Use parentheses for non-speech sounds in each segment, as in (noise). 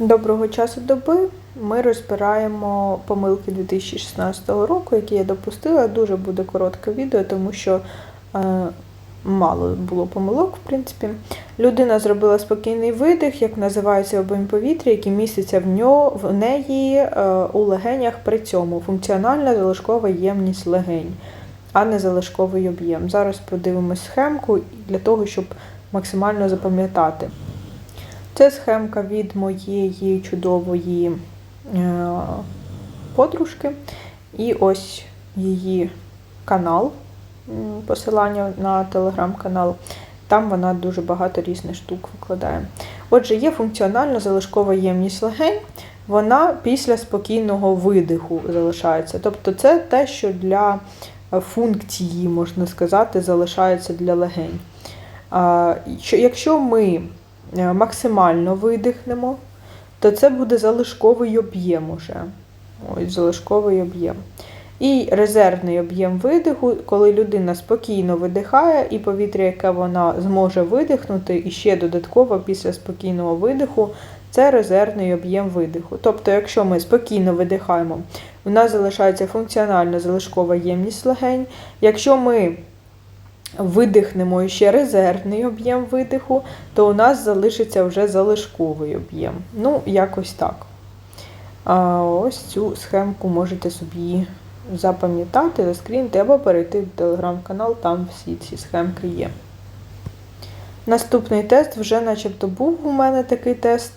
Доброго часу доби. Ми розбираємо помилки 2016 року, які я допустила. Дуже буде коротке відео, тому що е, мало було помилок, в принципі. Людина зробила спокійний видих, як називається об'єм повітря, який міститься в, ньо, в неї е, у легенях при цьому. Функціональна залишкова ємність легень, а не залишковий об'єм. Зараз подивимось схемку для того, щоб максимально запам'ятати. Це схемка від моєї чудової е, подружки. І ось її канал, посилання на телеграм-канал. Там вона дуже багато різних штук викладає. Отже, є функціональна залишкова ємність легень, вона після спокійного видиху залишається. Тобто це те, що для функції, можна сказати, залишається для легень. Якщо ми максимально видихнемо, то це буде залишковий об'єм уже. Ось залишковий об'єм. І резервний об'єм видиху, коли людина спокійно видихає, і повітря, яке вона зможе видихнути, і ще додатково після спокійного видиху, це резервний об'єм видиху. Тобто, якщо ми спокійно видихаємо, у нас залишається функціональна залишкова ємність легень. Якщо ми видихнемо ще резервний об'єм видиху, то у нас залишиться вже залишковий об'єм. Ну, якось так. А ось цю схемку можете собі запам'ятати, заскрінити або перейти в телеграм-канал, там всі ці схемки є. Наступний тест вже начебто був у мене такий тест.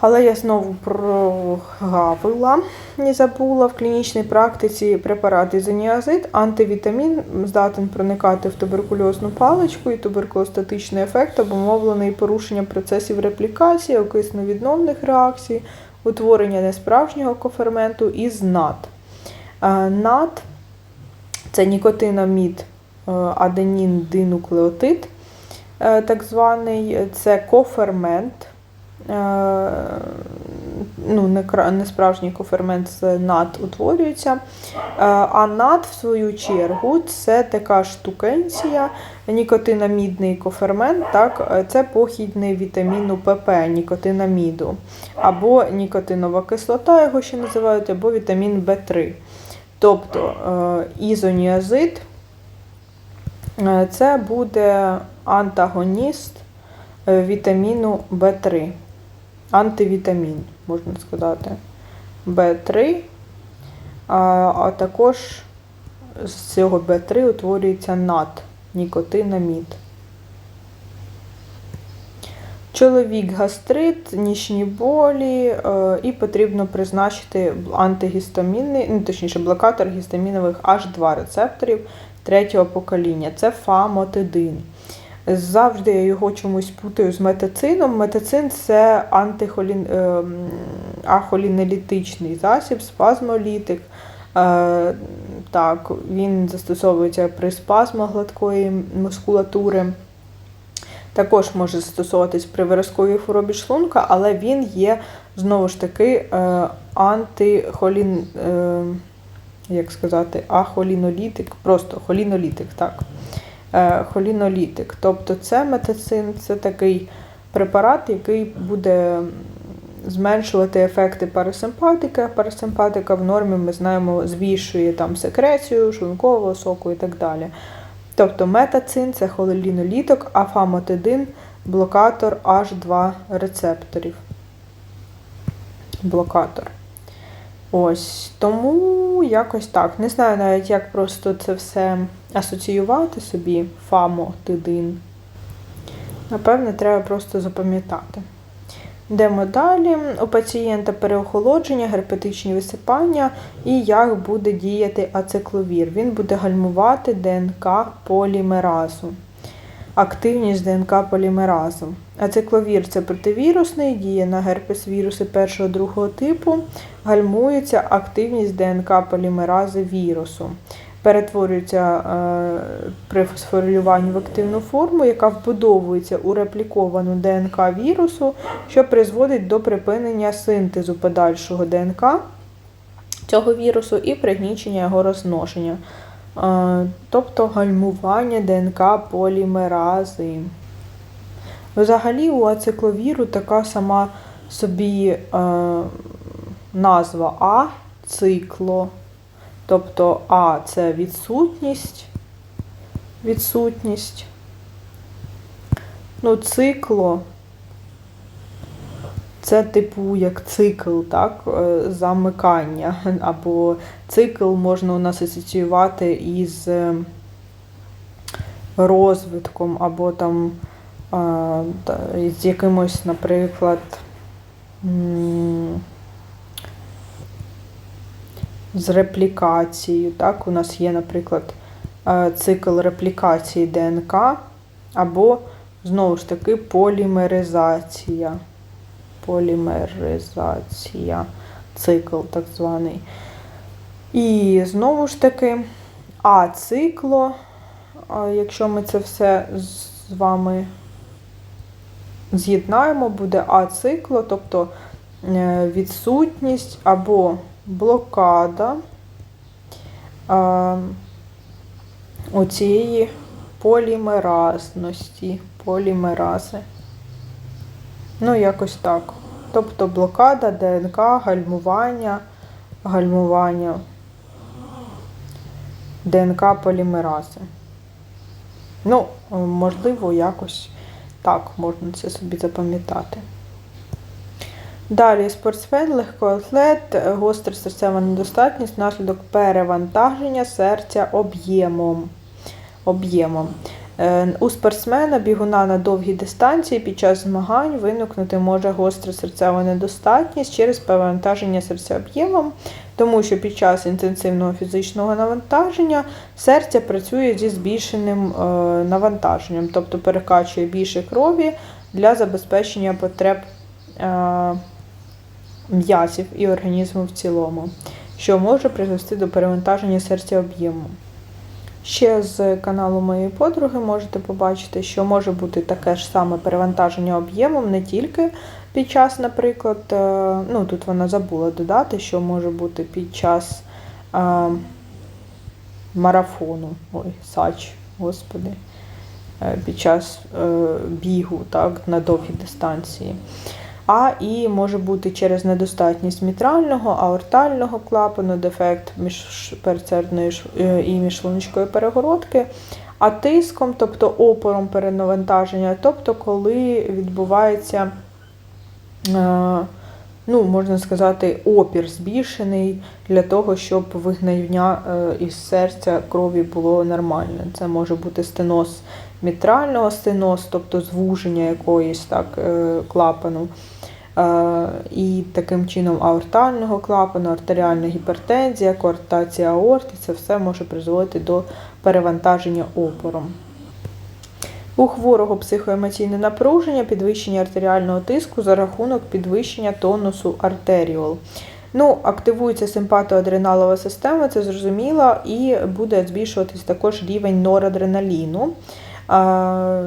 Але я знову прогавила і забула в клінічній практиці препарат ізоніазид, антивітамін здатен проникати в туберкульозну паличку і туберкулостатичний ефект обумовлений порушенням процесів реплікації, окисно-відновних реакцій, утворення несправжнього коферменту із НАД. Е, НАД це нікотинамід е, аденін динуклеотид, е, так званий, це кофермент. Е, ну, не, справжній кофермент з над утворюється. Е, А над, в свою чергу, це така штукенція, нікотинамідний кофермент, так, е, це похідний вітаміну ПП, нікотинаміду, або нікотинова кислота, його ще називають, або вітамін В3. Тобто ізоніазид це буде антагоніст вітаміну В3 антивітамін, можна сказати. В3, а, а також з цього В3 утворюється нат, нікотинамід. Чоловік гастрит, нічні болі, е, і потрібно призначити антигістамінний, ну, точніше, блокатор гістамінових H2 рецепторів третього покоління. Це фамотидин. Завжди я його чомусь путаю з метацином. Метацин це антихолін... ем, ахолінелітичний засіб, спазмолітик. Е, Так, він застосовується при спазмах гладкої мускулатури. Також може застосовуватись при виразковій хворобі шлунка, але він є знову ж таки е, антихолін, е, як сказати, ахолінолітик, просто холінолітик, так. Е, холінолітик. Тобто це метацин, це такий препарат, який буде зменшувати ефекти парасимпатики. Парасимпатика в нормі, ми знаємо, збільшує там секрецію, шлункового соку і так далі. Тобто метацин це холінолітик, а фамотидин блокатор H2 рецепторів. Блокатор. Ось, тому якось так. Не знаю навіть, як просто це все асоціювати собі, фамотидин. Напевне, треба просто запам'ятати. Йдемо далі. У пацієнта переохолодження, герпетичні висипання і як буде діяти ацикловір. Він буде гальмувати ДНК полімеразу. Активність ДНК полімеразу. Ацикловір це противірусний, діє на герпес віруси першого другого типу, гальмується активність ДНК полімерази вірусу. Перетворюється е, при фосфорилюванні в активну форму, яка вбудовується у репліковану ДНК вірусу, що призводить до припинення синтезу подальшого ДНК цього вірусу і пригнічення його розношення. Тобто гальмування ДНК полімерази. Взагалі у ацикловіру така сама собі е, назва А цикло. Тобто А це відсутність, відсутність. Ну, цикло це типу як цикл, так? е, замикання. (laughs) Або цикл можна у нас асоціювати із е, розвитком, або там з якимось, наприклад, з реплікацією. Так? У нас є, наприклад, е, цикл реплікації ДНК, або, знову ж таки, полімеризація. Полімеризація, цикл так званий. І знову ж таки, а якщо ми це все з вами з'єднаємо, буде ацикло, тобто е, відсутність або блокада оцієї полімеразності, полімерази. Ну, якось так. Тобто блокада, ДНК, гальмування, гальмування ДНК полімерази. Ну, можливо, якось так можна це собі запам'ятати. Далі спортсмен, легкоатлет, гостра серцева недостатність внаслідок перевантаження серця об'ємом. об'ємом. Е, У спортсмена бігуна на довгій дистанції під час змагань виникнути може гостра серцева недостатність через перевантаження серця об'ємом, тому що під час інтенсивного фізичного навантаження серце працює зі збільшеним е, навантаженням, тобто перекачує більше крові для забезпечення потреб е, м'язів і організму в цілому, що може призвести до перевантаження серця об'єму. Ще з каналу моєї подруги можете побачити, що може бути таке ж саме перевантаження об'ємом не тільки під час, наприклад, е, ну тут вона забула додати, що може бути під час а, марафону, ой, сач, господи, е, під час е, бігу так, на довгій дистанції. А і може бути через недостатність мітрального, аортального клапану, дефект міжперцерної і міжшлуночкової перегородки, а тиском, тобто опором перенавантаження, тобто коли відбувається, ну, можна сказати, опір збільшений для того, щоб вигнання із серця крові було нормальне. Це може бути стеноз мітрального стеноз, тобто звуження якоїсь так клапану. І таким чином аортального клапану, артеріальна гіпертензія, коортація аорти це все може призводити до перевантаження опором. У хворого психоемоційне напруження, підвищення артеріального тиску за рахунок підвищення тонусу артеріол. Ну, Активується симпатоадреналова система, це зрозуміло, і буде збільшуватись також рівень норадреналіну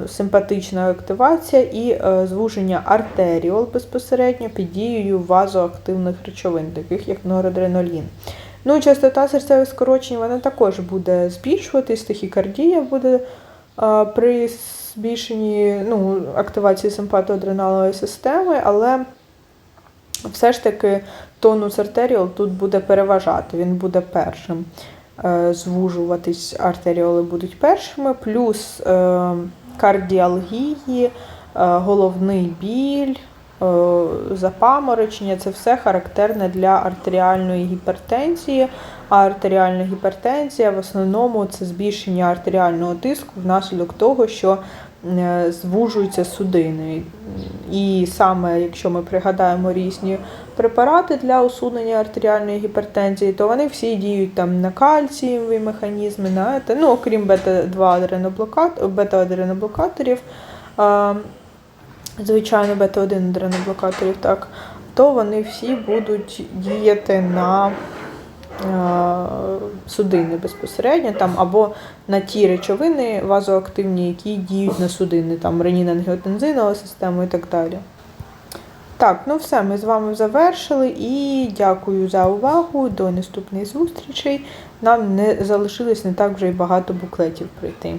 симпатична активація і е, звуження артеріол безпосередньо під дією вазоактивних речовин, таких як норадреналін. Ну, Частота серцевих скорочень вона також буде збільшуватись, тахікардія буде при збільшенні ну, активації симпатоадреналової системи, але все ж таки тонус артеріол тут буде переважати, він буде першим. Е, звужуватись, артеріоли будуть першими, плюс е, кардіалгії, е, головний біль, запаморочення це все характерне для артеріальної гіпертензії. А артеріальна гіпертензія в основному це збільшення артеріального тиску внаслідок того, що звужуються судини. І саме, якщо ми пригадаємо різні препарати для усунення артеріальної гіпертензії, то вони всі діють там на кальцієві механізми, на ну, окрім бета-адреноблокаторів, звичайно, бета-1 адреноблокаторів, так, то вони всі будуть діяти на Е, судини безпосередньо, там, або на ті речовини вазоактивні, які діють на судини, там ренін-ангіотензинова система і так далі. Так, ну все, ми з вами завершили і дякую за увагу. До наступних зустрічей. Нам не залишилось не так вже й багато буклетів пройти.